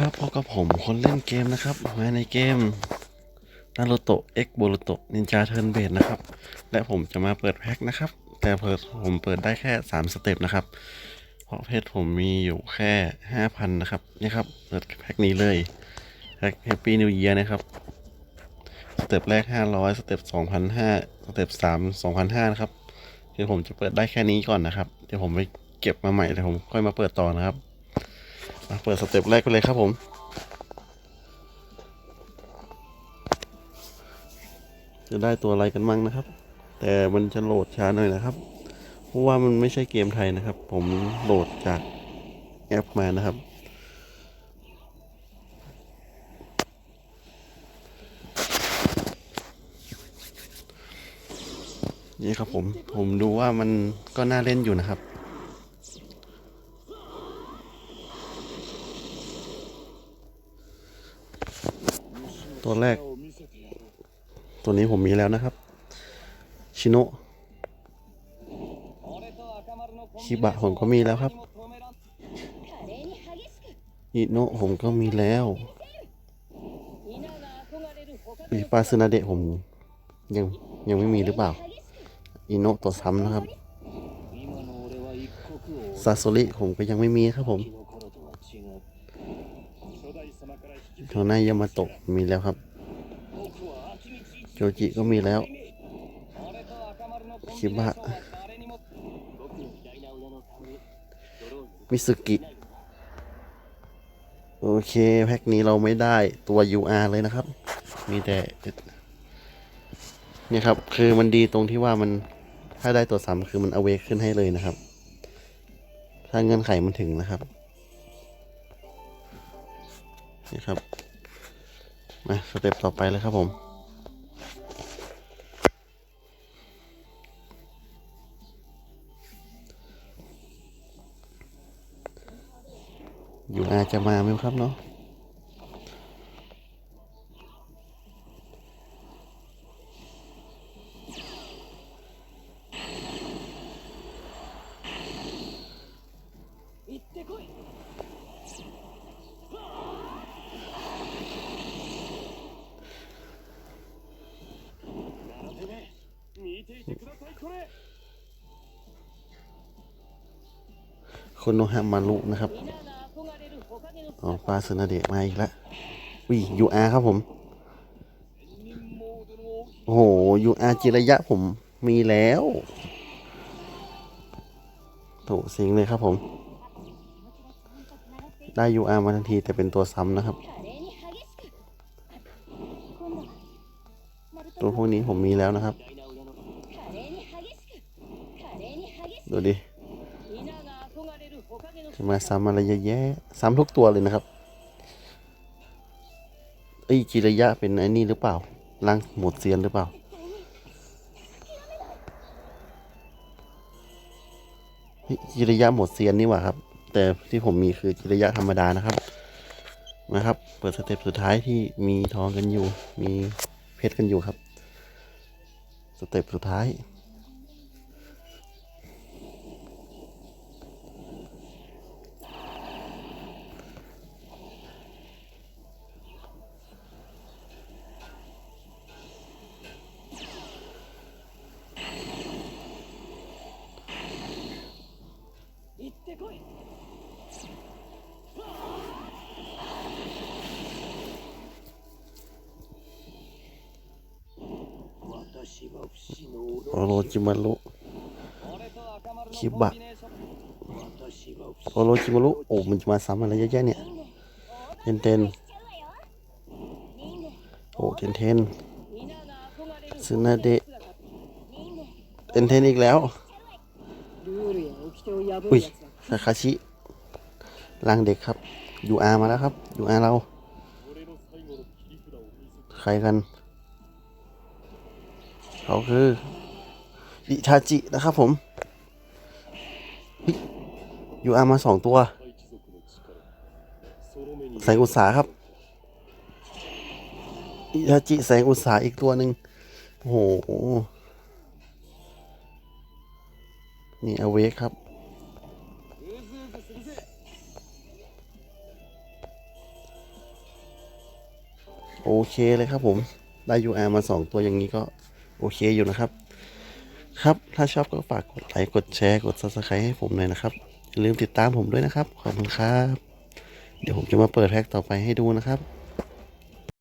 ครับพบกับผมคนเล่นเกมนะครับ มาในเกมนารูโตะ X โบรูโตะนินจาเทิร์นเบดนะครับ และผมจะมาเปิดแพ็คนะครับ แต่เปิดผมเปิดได้แค่ 3 สเต็ปนะครับ เพราะเพชรผมมีอยู่แค่ 5,000 นะครับ นี่ครับ เปิดแพ็คนี้เลยแพ็ค Happy New Year นะครับ สเต็ปแรก 500 สเต็ป2,500สเต็ป3 2,500นะครับคือผมจะเปิดได้แค่นี้ก่อนนะครับ เดี๋ยวผมไปเก็บมาใหม่เดี๋ยวผมค่อยมาเปิดต่อนะครับ เปิดสเต็ปแรกไปเลยครับผม จะได้ตัวอะไรกันมั่งนะครับ แต่มันจะโหลดช้าหน่อยนะครับ เพราะว่ามันไม่ใช่เกมไทยนะครับ ผมโหลดจากแอปมานะครับนี่ครับผม ผมดูว่ามันก็น่าเล่นอยู่นะครับ ตัวแรก ตัวนี้ผมมีแล้วนะครับ ชิโนะชิบะผมก็มีแล้วครับอิโนะผมก็มีแล้วปีปาซึนาเดะผมยังยังไม่มีหรือเปล่า อิโนะตัวซ้ำนะครับซาโซริผมก็ยังไม่มีครับผม โทนายามาโตะมีแล้วครับ โจจิก็มีแล้วคิบะมิสึกิโอเค แพ็คนี้เราไม่ได้ตัว UR เลยนะครับ มีแต่เนี่ยครับ คือมันดีตรงที่ว่ามันถ้าได้ตัวซ้ำคือมันเอาเวกขึ้นให้เลยนะครับ ถ้าเงื่อนไขมันถึงนะครับ นี่ครับมาสเต็ปต่อไปเลยครับผมอยู่อาจจะมาไหมครับเนาะ คุณโนฮามารุนะครับอ๋อปลาสนาเดะมาอีกแล้ววิยูอาครับผม โอ้โหยูอาจิระยะผมมีแล้วโถสิงเลยครับผม ได้ยูอามาทันทีแต่เป็นตัวซ้ำนะครับ ตัวพวกนี้ผมมีแล้วนะครับ ดูดิ จะมาซ้ำอะไรเยอะแยะซ้ำทุกตัวเลยนะครับเอ้ยจิระยะเป็นไอ้นี่หรือเปล่าร่างหมดเซียนหรือเปล่าเฮ้ยจิระยะหมดเซียนนี่หว่าครับ แต่ที่ผมมีคือจิระยะธรรมดานะครับ นะครับ เปิดสเต็ปสุดท้ายที่มีทองกันอยู่ มีเพชรกันอยู่ครับ สเต็ปสุดท้าย โอโรจิมารุคิบะโอโรจิมารุโอ้มันจะมาซ้ำอะไรเยอะแยะเนี่ยเทนเทนโอ้เทนเทนซึนาเดะเทนเทนอีกแล้วอุ้ยซาคาชิร่างเด็กครับยูอามาแล้วครับยูอาเรา ใครกัน เขาคือ อิชาจินะครับผมยูอามาสองตัวแสงอุตสาครับอิชาจิแสงอุตสาอีกตัวหนึ่งโอ้โห นี่อเวกครับ โอเคเลยครับผม ได้ UR มา2ตัวอย่างนี้ก็ โอเคอยู่นะครับ ครับ ถ้าชอบก็ฝากกดไลค์ กดแชร์ กด Subscribe ให้ผมหน่อยนะครับ อย่าลืมติดตามผมด้วยนะครับ ขอบคุณครับ เดี๋ยวผมจะมาเปิดแพ็กต่อไปให้ดูนะครับ